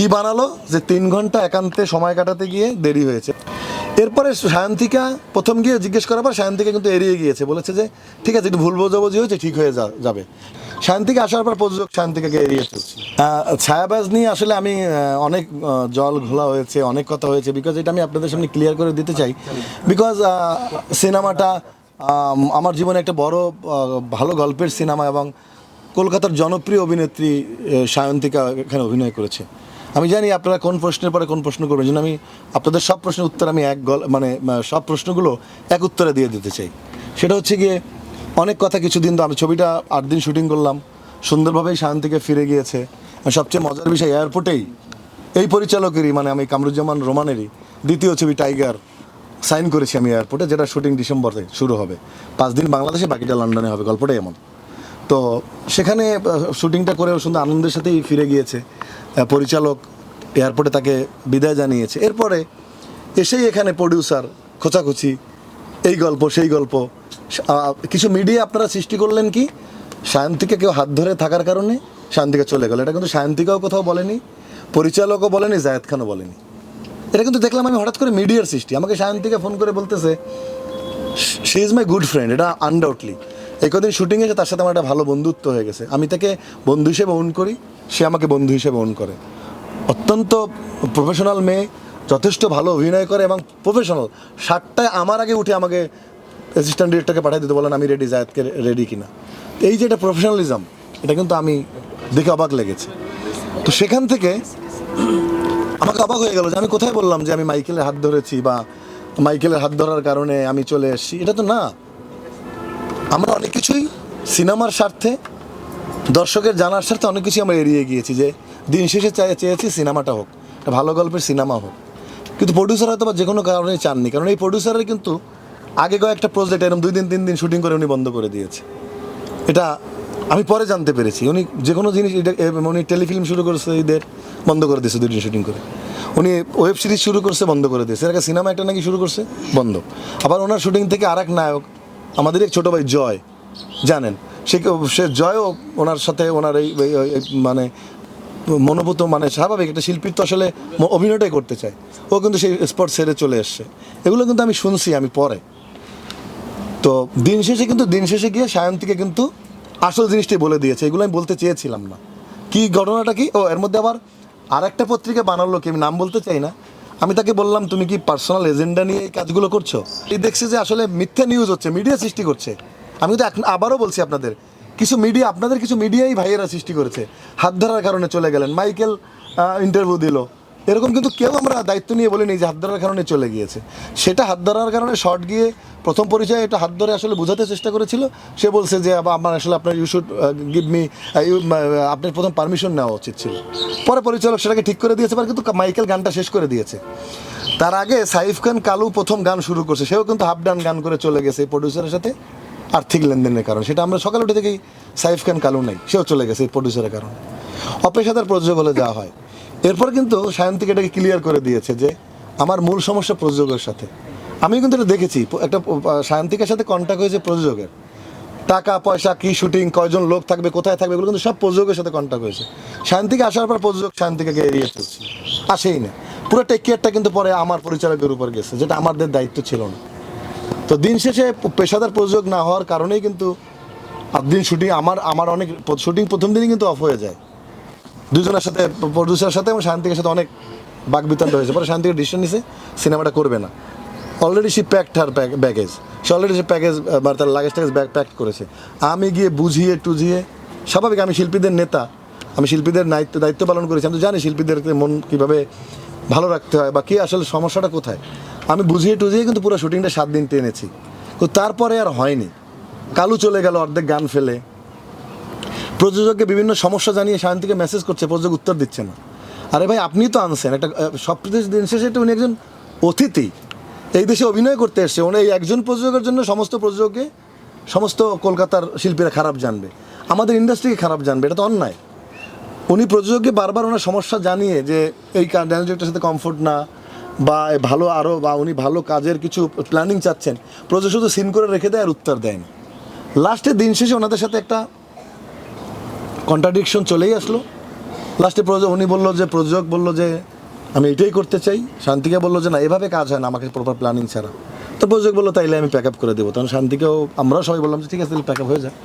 কি বানালো? যে তিন ঘণ্টা একান্তে সময় কাটাতে গিয়ে দেরি হয়েছে। এরপরে সায়ন্তিকা প্রথম গিয়ে জিজ্ঞেস করার পর সায়ন্তিকা কিন্তু এড়িয়ে গিয়েছে। বলেছে যে, ঠিক আছে, একটু ভুল বোঝাবুঝি হয়েছে, ঠিক হয়ে যাবে। সায়ন্তিকা আসার পর প্রযোজক সায়ন্তিকাকে এড়িয়ে চলছে। ছায়াবাজ নিয়ে আসলে আমি অনেক জল ঘোলা হয়েছে, অনেক কথা হয়েছে বিকজ এটা আমি আপনাদের সামনে ক্লিয়ার করে দিতে চাই। বিকজ সিনেমাটা আমার জীবনে একটা বড় ভালো গল্পের সিনেমা এবং কলকাতার জনপ্রিয় অভিনেত্রী সায়ন্তিকা এখানে অভিনয় করেছে। আমি জানি আপনারা কোন প্রশ্নের পরে কোন প্রশ্ন করবেন জন্য আমি আপনাদের সব প্রশ্নের উত্তর আমি এক গল মানে সব প্রশ্নগুলো এক উত্তরে দিয়ে দিতে চাই। সেটা হচ্ছে গিয়ে, অনেক কথা কিছুদিন তো আমি ছবিটা আট দিন শুটিং করলাম, সুন্দরভাবেই শান্তিকে ফিরে গিয়েছে। সবচেয়ে মজার বিষয়, এয়ারপোর্টেই এই পরিচালকেরই মানে আমি কামরুজ্জামান রোমানেরই দ্বিতীয় ছবি টাইগার সাইন করেছি আমি এয়ারপোর্টে, যেটা শুটিং ডিসেম্বরে শুরু হবে। পাঁচ দিন বাংলাদেশে, বাকিটা লন্ডনে হবে, গল্পটাই এমন। তো সেখানে শুটিংটা করেও সুন্দর আনন্দের সাথেই ফিরে গিয়েছে। পরিচালক এয়ারপোর্টে তাকে বিদায় জানিয়েছে। এরপরে এসেই এখানে প্রডিউসার খোঁচাখুচি, এই গল্প, সেই গল্প। কিছু মিডিয়া আপনারা সৃষ্টি করলেন কি? শান্তিকে কেউ হাত ধরে থাকার কারণে শান্তিকে চলে গেল। এটা কিন্তু শান্তিকেও কোথাও বলেনি, পরিচালকও বলেনি, জায়েদ খানও বলেনি। এটা কিন্তু দেখলাম আমি হঠাৎ করে মিডিয়ার সৃষ্টি। আমাকে শান্তিকে ফোন করে বলতেছে she is my good friend এটা আনডাউটলি এই কদিন শুটিং এসে তার সাথে আমার একটা ভালো বন্ধুত্ব হয়ে গেছে। আমি তাকে বন্ধু হিসেবে ওন করি, সে আমাকে বন্ধু হিসেবে ওন করে। অত্যন্ত প্রফেশনাল মেয়ে, যথেষ্ট ভালো অভিনয় করে এবং প্রফেশনাল সাতটায় আমার আগে উঠে আমাকে অ্যাসিস্ট্যান্ট ডিরেক্টরকে পাঠিয়ে দিতে বলেন, আমি রেডি জায়দকে রেডি কিনা। এই যে এটা প্রফেশনালিজম এটা কিন্তু আমি দেখে অবাক লেগেছে। তো সেখান থেকে আমাকে অবাক হয়ে গেল যে আমি কোথায় বললাম যে আমি মাইকেলের হাত ধরেছি বা মাইকেলের হাত ধরার কারণে আমি চলে এসেছি। এটা তো না। আমরা অনেক কিছুই সিনেমার স্বার্থে, দর্শকের জানার স্বার্থে অনেক কিছুই আমরা এড়িয়ে গিয়েছি যে দিন শেষে চেয়েছি সিনেমাটা হোক, একটা ভালো গল্পের সিনেমা হোক। কিন্তু প্রডিউসার হয়তো বা যে কোনো কারণে চাননি, কারণ এই প্রডিউসারের কিন্তু আগে কয়েকটা প্রজেক্ট এরকম দুই দিন, তিন দিন শুটিং করে উনি বন্ধ করে দিয়েছে। এটা আমি পরে জানতে পেরেছি। উনি যে কোনো জিনিস উনি টেলিফিল্ম শুরু করেছে ঈদের, বন্ধ করে দিয়েছে দুদিন শুটিং করে। উনি ওয়েব সিরিজ শুরু করছে, বন্ধ করে দিয়েছে। এর আগে সিনেমা একটা নাকি শুরু করছে, বন্ধ। আবার ওনার শুটিং থেকে আর এক নায়ক আমাদের এক ছোটো ভাই জয়, জানেন? সে সে জয়ও ওনার সাথে ওনার এই মানে মনোভূত মানে স্বাভাবিক একটা শিল্পীর তো আসলে অভিনয়টাই করতে চায়। ও কিন্তু সেই স্পট ছেড়ে চলে এসছে। এগুলো কিন্তু আমি শুনছি আমি পরে। তো দিন শেষে কিন্তু, দিন শেষে গিয়ে সায়ন্তীকে কিন্তু আসল জিনিসটাই বলে দিয়েছে। এগুলো আমি বলতে চেয়েছিলাম না। কি ঘটনাটা কি? ও, এর মধ্যে আবার আর একটা পত্রিকা বানালো কি? আমি নাম বলতে চাই না। আমি তাকে বললাম, তুমি কি পার্সোনাল এজেন্ডা নিয়ে এই কাজগুলো করছ? এই দেখছি যে আসলে মিথ্যা নিউজ হচ্ছে মিডিয়া সৃষ্টি করছে। আমি তো এখন আবারও বলছি আপনাদের, কিছু মিডিয়া আপনাদের কিছু মিডিয়াই ভাইয়েরা সৃষ্টি করেছে। হাত ধরার কারণে চলে গেলেন। মাইকেল ইন্টারভিউ দিল। এরকম কিন্তু কেউ আমরা দায়িত্ব নিয়ে বলিনি যে হাত ধরার কারণে চলে গিয়েছে। সেটা হাত ধরার কারণে শর্ট গিয়ে প্রথম পরিচয়ে এটা হাত ধরে আসলে বোঝাতে চেষ্টা করেছিল। সে বলছে যে আমার আসলে আপনার ইউ শুড গিভ মি আপনার প্রথম পারমিশন নেওয়া উচিত ছিল। পরে পরিচালক সেটাকে ঠিক করে দিয়েছে পরে কিন্তু মাইকেল গানটা শেষ করে দিয়েছে। তার আগে সাইফ খান, কালু প্রথম গান শুরু করছে। সেও কিন্তু হাফ ডান গান করে চলে গেছে প্রডিউসারের সাথে। আর্থিক লেনদেনের কারণে। সেটা আমরা সকালে উঠে থেকেই সাইফ খান, কালু নেই। সেও চলে গেছে এই প্রডিউসারের কারণে। অপেশাদার প্রযোজক হলে যাওয়া হয়। এরপর কিন্তু সায়ন্তিক এটাকে ক্লিয়ার করে দিয়েছে যে আমার মূল সমস্যা প্রযোজকের সাথে। আমি কিন্তু এটা দেখেছি, একটা সায়ন্তিকের সাথে কন্ট্যাক্ট হয়েছে প্রযোজকের। টাকা, পয়সা, কি শুটিং কয়জন লোক থাকবে, কোথায় থাকবে, এগুলো কিন্তু সব প্রযোজকের সাথে কন্ট্যাক্ট হয়েছে। শান্তিকে আসার পর প্রযোজক শান্তিকে এড়িয়ে চলছে। আসেই না। পুরো টেক কেয়ারটা কিন্তু পরে আমার পরিচালকের উপর গেছে, যেটা আমাদের দায়িত্ব ছিল না। তো দিন শেষে পেশাদার প্রযোজক না হওয়ার কারণেই কিন্তু দিন শুটিং আমার আমার অনেক শুটিং প্রথম দিনই কিন্তু অফ হয়ে যায়। দুজনের সাথে, প্রডিউসারের সাথে এবং শান্তিকের সাথে অনেক বাকবিতণ্ড হয়েছে। পরে শান্তিকে ডিসিশন নিছে, সিনেমাটা করবে না। অলরেডি সে প্যাকড হার ব্যাগেজ সে অলরেডি সে প্যাকেজ বা তার লাগেজ ট্যাগেজ ব্যাগ প্যাক করেছে। আমি গিয়ে বুঝিয়ে টুঝিয়ে, স্বাভাবিক আমি শিল্পীদের নেতা, আমি শিল্পীদের দায়িত্ব দায়িত্ব পালন করেছি। আমি তো জানি শিল্পীদের মন কীভাবে ভালো রাখতে হয় বা কী আসলে সমস্যাটা কোথায়। আমি বুঝিয়ে টুঝিয়ে কিন্তু পুরো শুটিংটা সাত দিন টেনেছি। তো তারপরে আর হয়নি। কালু চলে গেল, অর্ধেক গান ফেলে। প্রযোজককে বিভিন্ন সমস্যা জানিয়ে শান্তিকে মেসেজ করছে, প্রযোজক উত্তর দিচ্ছে না। আরে ভাই, আপনি তো আনছেন। একটা সব দিন শেষে তো উনি একজন অতিথি। এই দেশে অভিনয় করতে এসছে। উনি একজন প্রযোজকের জন্য সমস্ত প্রযোজককে সমস্ত কলকাতার শিল্পীরা খারাপ জানবে। আমাদের ইন্ডাস্ট্রিকে খারাপ জানবে। এটা তো অন্যায়। উনি প্রযোজককে বারবার ওনার সমস্যা জানিয়ে যে, এই ড্যান্সের সাথে কমফোর্ট না, বা ভালো আরও বা উনি ভালো কাজের কিছু প্ল্যানিং চাচ্ছেন। প্রযোজক শুধু সিন করে রেখে দেয় আর উত্তর দেয় না। লাস্টে দিন শেষে ওনাদের সাথে একটা কন্ট্রাডিকশন চলেই আসলো। লাস্টে প্রযোজক উনি বলল যে, প্রযোজক বলল যে, আমি এটাই করতে চাই। শান্তিকে বলল যে, না, এভাবে কাজ হয় না, আমাকে প্রপার প্ল্যানিং ছাড়া। তো প্রযোজক বলল, তাইলে আমি প্যাক আপ করে দেবো। তখন শান্তিকেও, আমরাও সবাই বললাম যে, ঠিক আছে, তাহলে প্যাক আপ হয়ে যায়